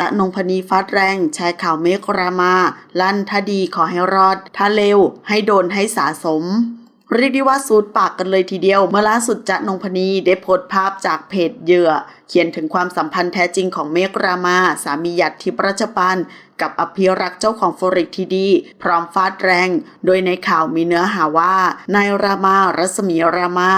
จะนงพนีฟัดแรงแชร์ข่าวเมฆรามา ลั่นถ้าดีขอให้รอด ถ้าเลวให้โดนให้สะสมเรียกได้ว่าสูดปากกันเลยทีเดียว เมื่อล่าสุดจะนงพนีได้โพสต์ภาพจากเพจเหยื่อ เขียนถึงความสัมพันธ์แท้จริงของเมฆรามา สามีหยัดทิพรัชปันกับอภิรักษ์เจ้าของฟอริกทีดี พร้อมฟาดแรง โดยในข่าวมีเนื้อหาว่า นายรามารัศมีรามา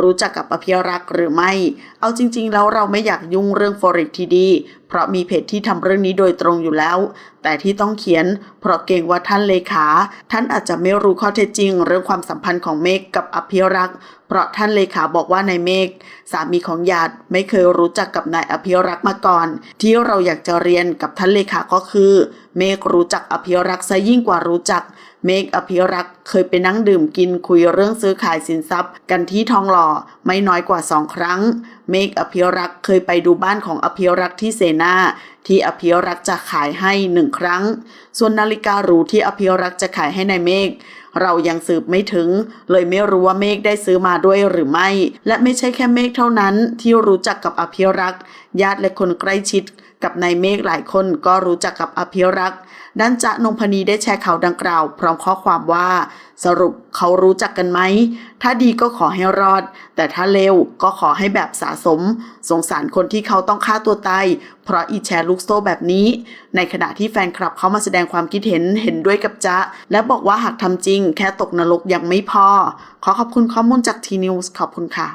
รู้จักกับอภิรักษ์หรือไม่ เอาจริง ๆ แล้วเราไม่อยากยุ่งเรื่องฟอริกทีดี เพราะมีเพจที่ทำเรื่องนี้โดยตรงอยู่แล้ว แต่ที่ต้องเขียน เพราะเกรงว่าท่านเลขา ท่านอาจจะไม่รู้ข้อเท็จจริง เรื่องความสัมพันธ์ของเมฆกับอภิรักษ์เพราะท่านเลขาบอกว่านายเมฆสามีของหยาดไม่เคยรู้จักกับนายอภิรักษ์มาก่อน ที่เราอยากจะเรียนกับท่านเลขาก็คือ เมฆรู้จักอภิรักษ์ซะยิ่งกว่ารู้จัก เมฆอภิรักษ์เคยไปนั่งดื่มกินคุยเรื่องซื้อขายสินทรัพย์ กันที่ทองหล่อไม่น้อยกว่าสองครั้ง เมฆอภิรักษ์เคยไปดูบ้านของอภิรักษ์ที่เสนาที่อภิรักษ์จะขายให้หนึ่งครั้ง ส่วนนาฬิกาหรูที่อภิรักษ์จะขายให้ในายเมฆเรายังสืบไม่ถึง เลยไม่รู้ว่าเมฆได้ซื้อมาด้วยหรือไม่ และไม่ใช่แค่เมฆเท่านั้นที่รู้จักกับอภิรักษ์ญาติและคนใกล้ชิดกับนายเมฆหลายคนก็รู้จักกับอภิรักษ์ด้านจะนงพนีได้แชร์ข่าวดังกล่าว พร้อมข้อความว่า สรุปเขารู้จักกันไหม ถ้าดีก็ขอให้รอด แต่ถ้าเลวก็ขอให้แบบสะสม สงสารคนที่เขาต้องฆ่าตัวตายเพราะอีแชร์ลูกโซ่แบบนี้ ในขณะที่แฟนคลับเขามาแสดงความคิดเห็นเห็นด้วยกับจ๊ะ และบอกว่าหากทำจริง แค่ตกนรกยังไม่พอ ขอขอบคุณข้อมูลจากทีนิวส์ขอบคุณค่ะ